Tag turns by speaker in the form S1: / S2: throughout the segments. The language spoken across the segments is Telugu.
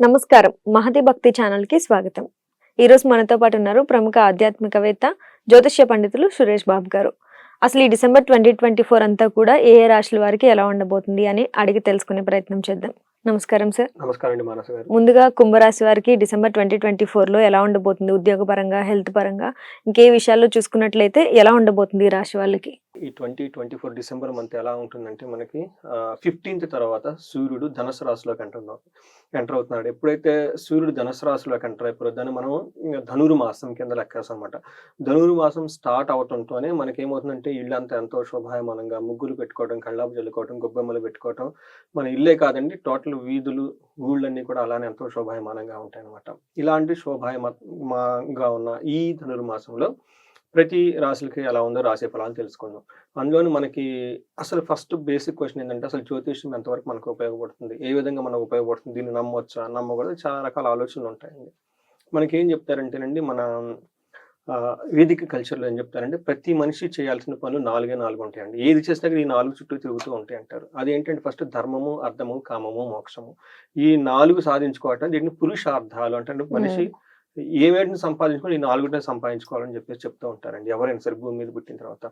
S1: నమస్కారం. మహతి భక్తి ఛానల్కి స్వాగతం. ఈ రోజు మనతో పాటు ఉన్నారు ప్రముఖ ఆధ్యాత్మికవేత్త జ్యోతిష్య పండితులు సురేష్ బాబు గారు. అసలు ఈ డిసెంబర్ ట్వంటీ ట్వంటీ ఫోర్ అంతా కూడా ఏ ఏ రాశుల వారికి ఎలా ఉండబోతుంది అని అడిగి తెలుసుకునే ప్రయత్నం చేద్దాం. నమస్కారం సార్.
S2: నమస్కారం అండి మానస గారు.
S1: ముందుగా కుంభరాశి వారికి డిసెంబర్ ట్వంటీ ట్వంటీ ఫోర్లో ఎలా ఉండబోతుంది? ఉద్యోగ పరంగా హెల్త్ పరంగా ఇంకే విషయాల్లో చూసుకున్నట్లయితే ఎలా ఉండబోతుంది ఈ రాశి వాళ్ళకి?
S2: ఈ twenty twenty four December month ఎలా ఉంటుందంటే మనకి ఫిఫ్టీన్త్ తర్వాత సూర్యుడు ధనుసు రాశిలోకి ఎంటర్ ఎంటర్ అవుతున్నాడు. ఎప్పుడైతే సూర్యుడు ధనుసు రాశిలోకి ఎంటర్ అయిపోయారు దాన్ని మనం ధనురు మాసం కింద లెక్కేస్తాం అనమాట ధనురు మాసం స్టార్ట్ అవటంతోనే మనకి ఏమవుతుందంటే అంతా ఎంతో శుభాయమానంగా ముగ్గులు పెట్టుకోవడం కళ్ళాపు జల్లుకోవడం గొబ్బెమ్మలు పెట్టుకోవటం మన ఇల్లే కాదండి టోటల్ వీధులు ఊళ్ళన్నీ కూడా అలానే ఎంతో శోభాయమానంగా ఉంటాయి అనమాట ఇలాంటి శోభాయమాగా ఉన్న ఈ ధనుర్మాసంలో ప్రతి రాశులకి ఎలా ఉందో రాసే ఫలాలు తెలుసుకుందాం. అందులోని మనకి అసలు ఫస్ట్ బేసిక్ క్వశ్చన్ ఏంటంటే అసలు జ్యోతిష్యం ఎంతవరకు మనకు ఉపయోగపడుతుంది? ఏ విధంగా మనకు ఉపయోగపడుతుంది? దీన్ని నమ్మవచ్చా నమ్మకూడదు? చాలా రకాల ఆలోచనలు ఉంటాయండి. మనకి ఏం చెప్తారంటేనండి మన ఆ, వేదిక కల్చర్లో ఏం చెప్తారంటే ప్రతి మనిషి చేయాల్సిన పనులు నాలుగే నాలుగు ఉంటాయండి. ఏది చేసినా ఈ నాలుగు చుట్టూ తిరుగుతూ ఉంటాయి అంటారు. అదేంటంటే ఫస్ట్ ధర్మము అర్థము కామము మోక్షము. ఈ నాలుగు సాధించుకోవటం దీన్ని పురుషార్థాలు అంటే మనిషి ఏమేటిని సంపాదించుకొని ఈ నాలుగునే సంపాదించుకోవాలని చెప్పేసి చెప్తూ ఉంటారండి. ఎవరైనా సరే భూమి మీద పుట్టిన తర్వాత.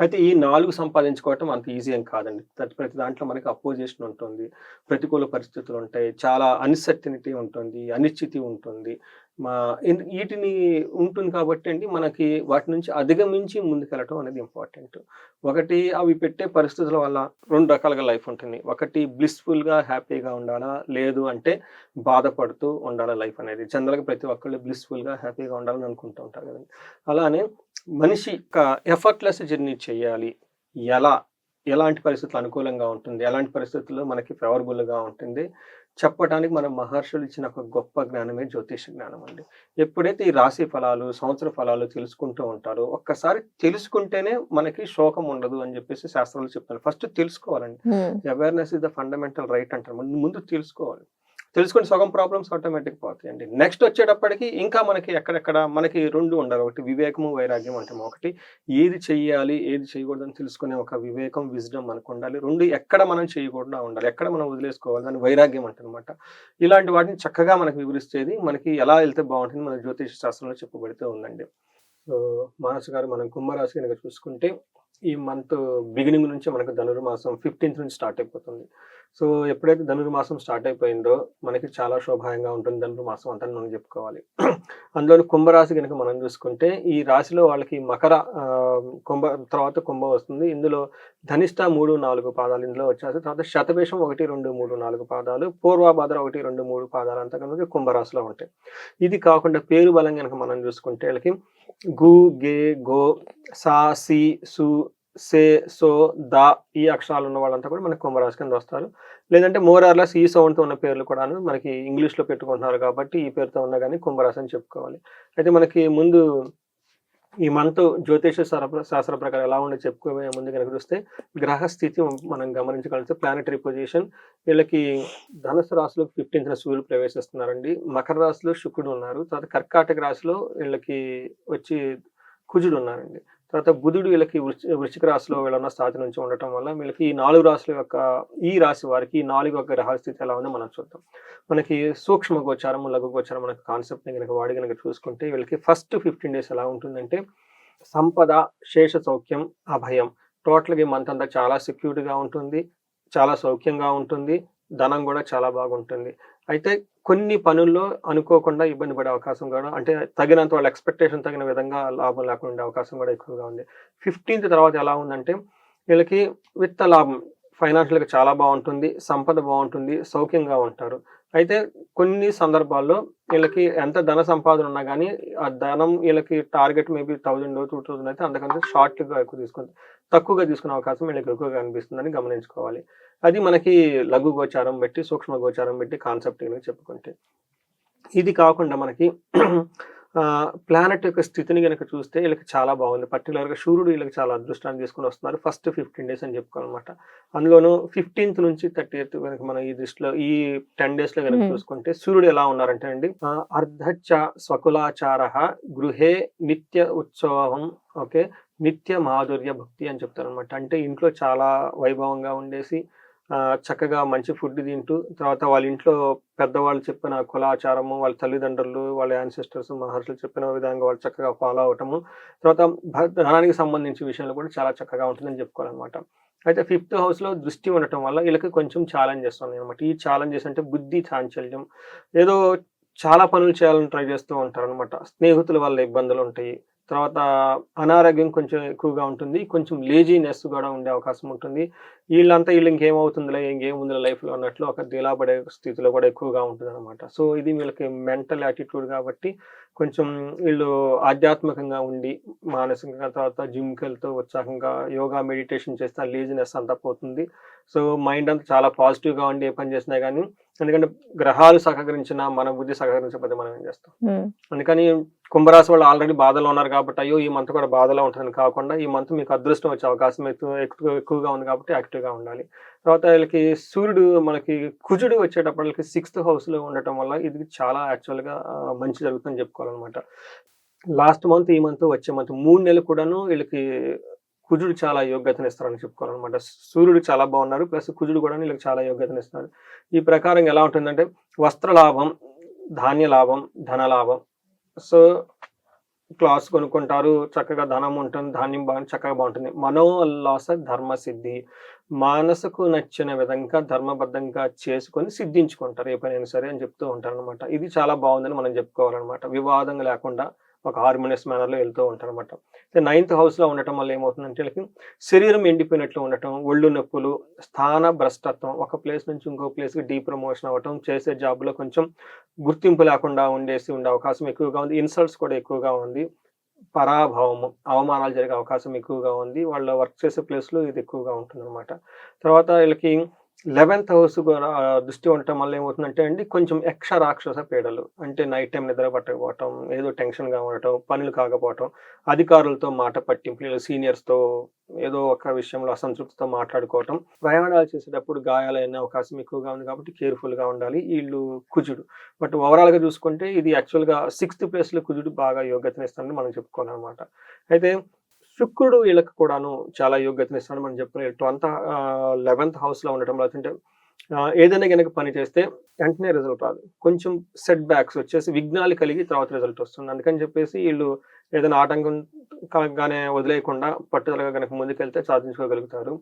S2: అయితే ఈ నాలుగు సంపాదించుకోవటం అంత ఈజీ ఏం కాదండి. ప్రతి ప్రతి దాంట్లో మనకి అపోజిషన్ ఉంటుంది ప్రతికూల పరిస్థితులు ఉంటాయి చాలా అన్సర్టినిటీ ఉంటుంది అనిశ్చితి ఉంటుంది. వీటిని ఉంటుంది కాబట్టి అండి మనకి వాటి నుంచి అధిగమించి ముందుకెళ్ళటం అనేది ఇంపార్టెంట్. ఒకటి అవి పెట్టే పరిస్థితుల వల్ల రెండు రకాలుగా లైఫ్ ఉంటుంది. ఒకటి బ్లిస్ఫుల్గా హ్యాపీగా ఉండాలా? లేదు అంటే బాధపడుతూ ఉండాలా లైఫ్ అనేది. జనరల్గా ప్రతి ఒక్కళ్ళు బ్లిస్ఫుల్గా హ్యాపీగా ఉండాలని అనుకుంటూ ఉంటారు కదండి. అలానే మనిషి ఒక ఎఫర్ట్లెస్ జర్నీ చేయాలి. ఎలా? ఎలాంటి పరిస్థితులు అనుకూలంగా ఉంటుంది? ఎలాంటి పరిస్థితుల్లో మనకి ఫేవరబుల్గా ఉంటుంది? చెప్పడానికి మన మహర్షులు ఇచ్చిన ఒక గొప్ప జ్ఞానమే జ్యోతిష జ్ఞానం అండి. ఎప్పుడైతే ఈ రాశి ఫలాలు సంవత్సర ఫలాలు తెలుసుకుంటూ ఉంటారో ఒక్కసారి తెలుసుకుంటేనే మనకి శోకం ఉండదు అని చెప్పేసి శాస్త్రాలు చెప్తారు first తెలుసుకోవాలండి. Awareness is the fundamental right అంటారు. ముందు తెలుసుకోవాలి. తెలుసుకుని సగం ప్రాబ్లమ్స్ ఆటోమేటిక్ పోతాయండి నెక్స్ట్ వచ్చేటప్పటికి ఇంకా మనకి ఎక్కడెక్కడ మనకి రెండు ఉండాలి. ఒకటి వివేకము వైరాగ్యం అంటే ఒకటి. ఏది చెయ్యాలి ఏది చేయకూడదని తెలుసుకునే ఒక వివేకం విజ్డమ్ మనకు ఉండాలి. రెండు ఎక్కడ మనం చేయకూడదు ఉండాలి. ఎక్కడ మనం వదిలేసుకోవాలి దాని వైరాగ్యం అంటనమాట ఇలాంటి వాటిని చక్కగా మనకు వివరిస్తేది మనకి ఎలా వెళ్తే బాగుంటుంది మన జ్యోతిష శాస్త్రంలో చెప్పబడుతూ ఉందండి. మానసు గారు మనం కుంభరాశి కనుక చూసుకుంటే ఈ మంత్ బిగినింగ్ నుంచి మనకు ధనుర్మాసం ఫిఫ్టీన్త్ నుంచి స్టార్ట్ అయిపోతుంది. సో ఎప్పుడైతే ధనుర్మాసం స్టార్ట్ అయిపోయిందో మనకి చాలా శోభాయంగా ఉంటుంది ధనుర్మాసం అంతా మనం చెప్పుకోవాలి. అందులో కుంభరాశి కనుక మనం చూసుకుంటే ఈ రాశిలో వాళ్ళకి మకర కుంభ తర్వాత కుంభ వస్తుంది. ఇందులో ధనిష్ట మూడు నాలుగు పాదాలు ఇందులో వచ్చేసి తర్వాత శతభేషం ఒకటి రెండు మూడు నాలుగు పాదాలు. పూర్వాభాద్ర ఒకటి రెండు మూడు పాదాలు అంతా కనుక కుంభరాశిలో ఉంటాయి. ఇది కాకుండా పేరు బలం కనుక మనం చూసుకుంటే వీళ్ళకి గు గే గో సా సి సు సే సో దా ఈ అక్షరాలు ఉన్న వాళ్ళంతా కూడా మనకి కుంభరాశి కింద వస్తారు. లేదంటే మోరార్లెస్ ఈ సౌండ్తో ఉన్న పేర్లు కూడా మనకి ఇంగ్లీష్లో పెట్టుకుంటున్నారు కాబట్టి ఈ పేరుతో ఉన్నా కానీ కుంభరాశి అని చెప్పుకోవాలి. అయితే మనకి ముందు ఈ మంత్ జ్యోతిష శాస్త్ర శాస్త్ర ప్రకారం ఎలా ఉండే చెప్పుకోబోయే ముందు కనుక చూస్తే గ్రహ స్థితి మనం గమనించగలిగితే ప్లానెటరీ పొజిషన్ వీళ్ళకి ధనుసు రాశిలో ఫిఫ్టీన్త్న సూర్యులు ప్రవేశిస్తున్నారండి. మకర రాశిలో శుక్రుడు ఉన్నారు. తర్వాత కర్కాటక రాశిలో వీళ్ళకి వచ్చి కుజుడు ఉన్నారండి. తర్వాత బుధుడు వీళ్ళకి వృశ్చి వృశ్చిక రాశిలో వీళ్ళన్న స్థాతి నుంచి ఉండటం వల్ల వీళ్ళకి ఈ నాలుగు రాశుల యొక్క ఈ రాశి వారికి ఈ నాలుగు యొక్క గ్రహాల స్థితి ఎలా ఉందో మనం చూద్దాం. మనకి సూక్ష్మ గోచారం లఘు గోచారం మనకి కాన్సెప్ట్ కనుక వాడి కనుక చూసుకుంటే వీళ్ళకి ఫస్ట్ ఫిఫ్టీన్ డేస్ ఎలా ఉంటుందంటే సంపద శేష సౌఖ్యం అభయం. టోటల్గా ఈ మంత్ అంతా చాలా సెక్యూర్డ్గా ఉంటుంది చాలా సౌఖ్యంగా ఉంటుంది ధనం కూడా చాలా బాగుంటుంది. అయితే కొన్ని పనుల్లో అనుకోకుండా ఇబ్బంది పడే అవకాశం కూడా అంటే తగినంత వాళ్ళ ఎక్స్పెక్టేషన్ తగిన విధంగా లాభం లేకుండా ఉండే అవకాశం కూడా ఎక్కువగా ఉంది. ఫిఫ్టీన్త్ తర్వాత ఎలా ఉందంటే వీళ్ళకి విత్త లాభం ఫైనాన్షియల్గా చాలా బాగుంటుంది సంపద బాగుంటుంది సౌఖ్యంగా ఉంటారు. అయితే కొన్ని సందర్భాల్లో వీళ్ళకి ఎంత ధన సంపాదన ఉన్నా కానీ ఆ ధనం వీళ్ళకి target maybe thousand two thousand అయితే అంతకంటే షార్ట్గా ఎక్కువ తీసుకుంది తక్కువగా తీసుకునే అవకాశం వీళ్ళకి ఎక్కువగా కనిపిస్తుందని గమనించుకోవాలి. అది మనకి లఘు గోచారం పెట్టి సూక్ష్మ గోచారం పెట్టి కాన్సెప్ట్ కనుక చెప్పుకుంటే. ఇది కాకుండా మనకి ప్లానెట్ యొక్క స్థితిని కనుక చూస్తే వీళ్ళకి చాలా బాగుంది. పర్టికులర్గా సూర్యుడు వీళ్ళకి చాలా అదృష్టాన్ని తీసుకుని వస్తున్నారు. ఫస్ట్ ఫిఫ్టీన్ డేస్ అని చెప్పుకోవాలన్నమాట. అందులోనూ ఫిఫ్టీన్త్ నుంచి థర్టీ ఎయిత్ కనుక మనం ఈ దృష్టిలో ఈ టెన్ డేస్లో కనుక. చూసుకుంటే సూర్యుడు ఎలా ఉన్నారంటే అండి ఆ, అర్ధచ్చ స్వకులాచార గృహే నిత్య ఉత్సవం ఓకే నిత్య మాధుర్య భక్తి అని చెప్తారు అనమాట అంటే ఇంట్లో చాలా వైభవంగా ఉండేసి చక్కగా మంచి ఫుడ్ తింటూ తర్వాత వాళ్ళ ఇంట్లో పెద్దవాళ్ళు చెప్పిన కులాచారము వాళ్ళ తల్లిదండ్రులు వాళ్ళ యాన్సిస్టర్స్ మహర్షులు చెప్పిన విధంగా వాళ్ళు చక్కగా ఫాలో అవటము తర్వాత ధనానికి సంబంధించిన విషయంలో కూడా చాలా చక్కగా ఉంటుందని చెప్పుకోవాలన్నమాట. అయితే ఫిఫ్త్ హౌస్లో దృష్టి ఉండటం వల్ల వీళ్ళకి కొంచెం ఛాలెంజెస్ ఉన్నాయి అనమాట ఈ ఛాలెంజెస్ అంటే బుద్ధి చాంచల్యం ఏదో చాలా పనులు చేయాలని ట్రై చేస్తూ ఉంటారు అనమాట స్నేహితుల వల్ల ఇబ్బందులు ఉంటాయి తర్వాత అనారోగ్యం కొంచెం ఎక్కువగా ఉంటుంది. కొంచెం లేజీనెస్ కూడా ఉండే అవకాశం ఉంటుంది. వీళ్ళంతా వీళ్ళు ఇంకేమవుతుందిలే ఇంకేముందిలే లైఫ్లో అన్నట్లు ఒక దిలాబడే స్థితిలో కూడా ఎక్కువగా ఉంటుంది అనమాట సో ఇది వీళ్ళకి మెంటల్ యాటిట్యూడ్ కాబట్టి కొంచెం వీళ్ళు ఆధ్యాత్మికంగా ఉండి మానసికంగా తర్వాత జిమ్కి వెళ్తూ ఉత్సాహంగా యోగా మెడిటేషన్ చేస్తే లేజినెస్ అంతా పోతుంది. సో మైండ్ అంతా చాలా పాజిటివ్గా ఉండి ఏ పని చేసినా కానీ ఎందుకంటే గ్రహాలు సహకరించినా మన బుద్ధి సహకరించకపోతే మనం ఏం చేస్తాం? అందుకని కుంభరాశి వాళ్ళు ఆల్రెడీ బాధలో ఉన్నారు కాబట్టి అయ్యో ఈ మంత్ కూడా బాధలో ఉంటుందని కాకుండా ఈ మంత్ మీకు అదృష్టం వచ్చే అవకాశం ఎక్కువ ఎక్కువగా ఉంది కాబట్టి యాక్టివ్గా ఉండాలి. తర్వాత వీళ్ళకి సూర్యుడు మనకి కుజుడు వచ్చేటప్పటికి సిక్స్త్ హౌస్లో ఉండటం వల్ల ఇది చాలా యాక్చువల్గా మంచి జరుగుతుందని చెప్పుకోవాలన్నమాట. లాస్ట్ మంత్ ఈ మంత్ వచ్చే మంత్ మూడు నెలలు కూడాను వీళ్ళకి కుజుడు చాలా యోగ్యతను ఇస్తారని చెప్పుకోవాలన్నమాట. సూర్యుడు చాలా బాగున్నారు ప్లస్ కుజుడు కూడా వీళ్ళకి చాలా యోగ్యతను ఇస్తున్నారు. ఈ ప్రకారం ఎలా ఉంటుందంటే వస్త్ర లాభం ధాన్య లాభం ధన లాభం సో క్లాస్ కొనుక్కుంటారు చక్కగా ధనం ఉంటుంది ధాన్యం బాగా చక్కగా బాగుంటుంది. మనోల్లాస ధర్మ సిద్ధి మానసుకు నచ్చిన విధంగా ధర్మబద్ధంగా చేసుకొని సిద్ధించుకుంటారు ఏ పనైనా సరే అని చెప్తూ ఉంటారు అనమాట ఇది చాలా బాగుందని మనం చెప్పుకోవాలన్నమాట. వివాదం లేకుండా ఒక హార్మోనియస్ మేనర్లో వెళ్తూ ఉంటారు అనమాట నైన్త్ హౌస్లో ఉండటం వల్ల ఏమవుతుందంటే వీళ్ళకి శరీరం ఎండిపోయినట్లు ఉండటం ఒళ్ళు నొప్పులు స్థాన భ్రష్టత్వం ఒక ప్లేస్ నుంచి ఇంకో ప్లేస్కి డీ ప్రమోషన్ అవ్వటం చేసే జాబ్లో కొంచెం గుర్తింపు లేకుండా ఉండేసి ఉండే అవకాశం ఎక్కువగా ఉంది. ఇన్సల్ట్స్ కూడా ఎక్కువగా ఉంది. పరాభవము అవమానాలు జరిగే అవకాశం ఎక్కువగా ఉంది. వాళ్ళ వర్క్ చేసే ప్లేస్లో ఇది ఎక్కువగా ఉంటుంది అనమాట తర్వాత వీళ్ళకి లెవెన్త్ హౌస్ కూడా దృష్టి ఉండటం వల్ల ఏమవుతుందంటే అండి కొంచెం యక్ష రాక్షస పీడలు అంటే నైట్ టైం నిద్ర పట్టకపోవటం ఏదో టెన్షన్గా ఉండటం పనులు కాకపోవటం అధికారులతో మాట పట్టింపులు సీనియర్స్తో ఏదో ఒక విషయంలో అసంతృప్తితో మాట్లాడుకోవటం ప్రయాణాలు చేసేటప్పుడు గాయాలైన అవకాశం ఎక్కువగా ఉంది కాబట్టి కేర్ఫుల్గా ఉండాలి వీళ్ళు కుజుడు. బట్ ఓవరాల్గా చూసుకుంటే ఇది యాక్చువల్గా సిక్స్త్ ప్లేస్లో కుజుడు బాగా యోగ్యతనిస్తాడని మనం చెప్పుకోవాలన్నమాట. అయితే శుక్రుడు వీళ్ళకి కూడాను చాలా యోగ్యతనిస్తాడని మనం చెప్పుకునే ట్వంత్ లెవెన్త్ హౌస్లో ఉండటం లేదంటే ఏదైనా కనుక పని చేస్తే వెంటనే రిజల్ట్ రాదు. కొంచెం సెట్ బ్యాక్స్ వచ్చేసి విఘ్నాలు కలిగి తర్వాత రిజల్ట్ వస్తుంది. అందుకని చెప్పేసి వీళ్ళు ఏదైనా ఆటంకం కలగగానే వదిలేయకుండా పట్టుదలగా కనుక ముందుకెళ్తే సాధించుకోగలుగుతారు.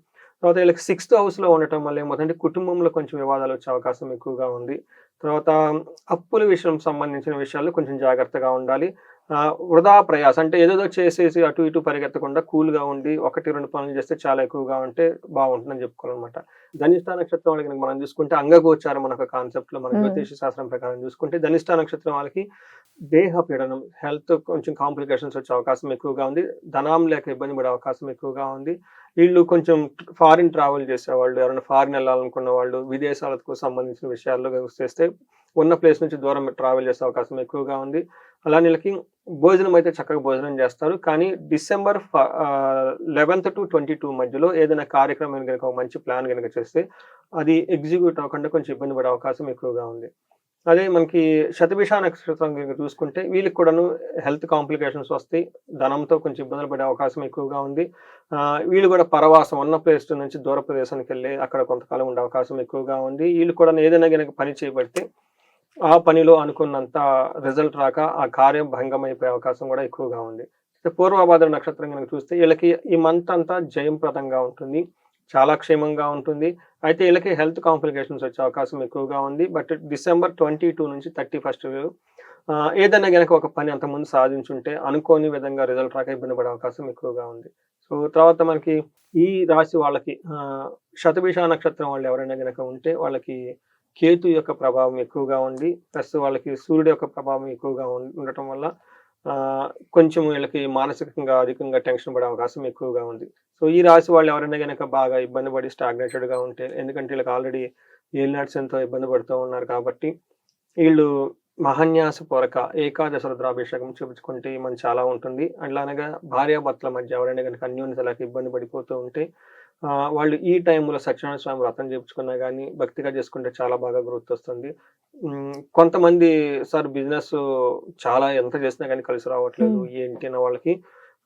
S2: తర్వాత వీళ్ళకి సిక్స్త్ హౌస్లో ఉండటం వల్ల ఏమవుతుందంటే కుటుంబంలో కొంచెం వివాదాలు వచ్చే అవకాశం ఎక్కువగా ఉంది. తర్వాత అప్పుల విషయం సంబంధించిన విషయాల్లో కొంచెం జాగ్రత్తగా ఉండాలి. వృధా ప్రయాస అంటే ఏదేదో చేసేసి అటు ఇటు పరిగెత్తకుండా కూల్గా ఉండి ఒకటి రెండు పనులు చేస్తే చాలా ఎక్కువగా ఉంటే బాగుంటుందని చెప్పుకోవాలన్నమాట. ధనిష్ట నక్షత్రం వాళ్ళకి మనం చూసుకుంటే అంగగోచారం అనే ఒక కాన్సెప్ట్లో మన. జ్యోతిష శాస్త్రం ప్రకారం చూసుకుంటే ధనిష్ట నక్షత్రం వాళ్ళకి దేహ పీడనం హెల్త్ కొంచెం కాంప్లికేషన్స్ వచ్చే అవకాశం ఎక్కువగా ఉంది. ధనం లేక ఇబ్బంది పడే అవకాశం ఎక్కువగా ఉంది. వీళ్ళు కొంచెం ఫారిన్ ట్రావెల్ చేసేవాళ్ళు ఎవరైనా ఫారిన్ వెళ్ళాలనుకున్న వాళ్ళు విదేశాలకు సంబంధించిన విషయాల్లో చేస్తే ఉన్న ప్లేస్ నుంచి దూరం ట్రావెల్ చేసే అవకాశం ఎక్కువగా ఉంది. అలా వీళ్ళకి భోజనం అయితే చక్కగా భోజనం చేస్తారు. కానీ December eleventh to twenty two మధ్యలో ఏదైనా కార్యక్రమం కనుక ఒక మంచి ప్లాన్ కనుక చేస్తే అది ఎగ్జిక్యూట్ అవ్వకుండా కొంచెం ఇబ్బంది పడే అవకాశం ఎక్కువగా ఉంది. అదే మనకి శతభిష నక్షత్రం కనుక చూసుకుంటే వీళ్ళకి కూడాను హెల్త్ కాంప్లికేషన్స్ వస్తాయి. ధనంతో కొంచెం ఇబ్బందులు పడే అవకాశం ఎక్కువగా ఉంది. వీళ్ళు కూడా పరవాసం ఉన్న ప్లేస్ నుంచి దూర ప్రదేశానికి వెళ్ళి అక్కడ కొంతకాలం ఉండే అవకాశం ఎక్కువగా ఉంది. వీళ్ళు కూడా ఏదైనా కనుక పని చేయబడితే ఆ పనిలో అనుకున్నంత రిజల్ట్ రాక ఆ కార్యం భంగం అయిపోయే అవకాశం కూడా ఎక్కువగా ఉంది. పూర్వభాద్ర నక్షత్రం కనుక చూస్తే వీళ్ళకి ఈ మంత్ అంతా జయంప్రదంగా ఉంటుంది. చాలా క్షేమంగా ఉంటుంది. అయితే వీళ్ళకి హెల్త్ కాంప్లికేషన్స్ వచ్చే అవకాశం ఎక్కువగా ఉంది. బట్ డిసెంబర్ ట్వంటీ టూ నుంచి థర్టీ ఫస్ట్ ఏదైనా కనుక ఒక పని అంతకుముందు సాధించుంటే అనుకోని విధంగా రిజల్ట్ రాక ఇబ్బంది పడే అవకాశం ఎక్కువగా ఉంది. సో తర్వాత మనకి ఈ రాశి వాళ్ళకి శతభిష నక్షత్రం వాళ్ళు ఎవరైనా కనుక ఉంటే వాళ్ళకి కేతు యొక్క ప్రభావం ఎక్కువగా ఉండి ప్లస్ వాళ్ళకి సూర్యుడు యొక్క ప్రభావం ఎక్కువగా ఉం- ఉండటం వల్ల కొంచెం వీళ్ళకి మానసికంగా అధికంగా టెన్షన్ పడే అవకాశం ఎక్కువగా ఉంది. సో ఈ రాశి వాళ్ళు ఎవరైనా కనుక బాగా ఇబ్బంది పడి స్టాగ్నేటెడ్గా ఉంటే ఎందుకంటే వీళ్ళకి ఆల్రెడీ ఏలినాట్స్ ఎంతో ఇబ్బంది పడుతూ ఉన్నారు కాబట్టి వీళ్ళు మహాన్యాస పూరక ఏకాదశ రుద్రాభిషేకం చూపించుకుంటే మన చాలా ఉంటుంది. అట్లానగా భార్యాభర్తల మధ్య ఎవరైనా కనుక అన్యోన్యతలకు ఇబ్బంది పడిపోతూ ఉంటే వాళ్ళు ఈ టైంలో సత్యనారాయణ స్వామి వ్రతం చేయించుకున్నా కానీ భక్తిగా చేసుకుంటే చాలా బాగా గ్రోత్ వస్తుంది కొంతమంది సార్ బిజినెస్ చాలా ఎంత చేసినా కానీ కలిసి రావట్లేదు. ఏంటి అన్న వాళ్ళకి.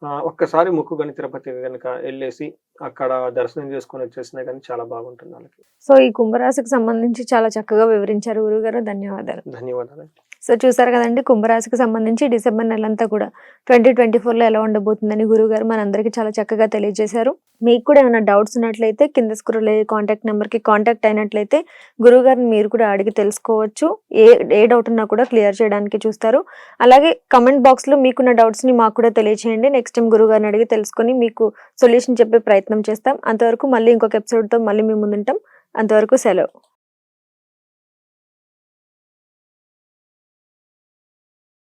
S2: ఒక్కసారి మొక్కుకొని తిరుపతి కనుక వెళ్ళేసి అక్కడ దర్శనం చేసుకొని వచ్చేసినా కానీ చాలా బాగుంటుంది వాళ్ళకి.
S1: సో ఈ కుంభరాశికి సంబంధించి చాలా చక్కగా వివరించారు గురుగారు ధన్యవాదాలు.
S2: ధన్యవాదాలు.
S1: సో చూసారు కదండి కుంభరాశికి సంబంధించి డిసెంబర్ నెలంతా కూడా ట్వంటీ ట్వంటీ ఫోర్లో ఎలా ఉండబోతుందని గురుగారు మనందరికీ చాలా చక్కగా తెలియజేశారు. మీకు కూడా ఏమైనా డౌట్స్ ఉన్నట్లయితే కింద స్క్రోల్ అయ్యే కాంటాక్ట్ నెంబర్కి కాంటాక్ట్ అయినట్లయితే గురుగారిని మీరు కూడా అడిగి తెలుసుకోవచ్చు. ఏ ఏ డౌట్ ఉన్నా కూడా క్లియర్ చేయడానికి చూస్తారు. అలాగే కమెంట్ బాక్స్లో మీకున్న డౌట్స్ని మాకు కూడా తెలియచేయండి. నెక్స్ట్ టైం గురుగారిని అడిగి తెలుసుకొని మీకు సొల్యూషన్ చెప్పే ప్రయత్నం చేస్తాం. అంతవరకు మళ్ళీ ఇంకొక ఎపిసోడ్తో మళ్ళీ మేము ముందుంటాం. అంతవరకు సెలవు.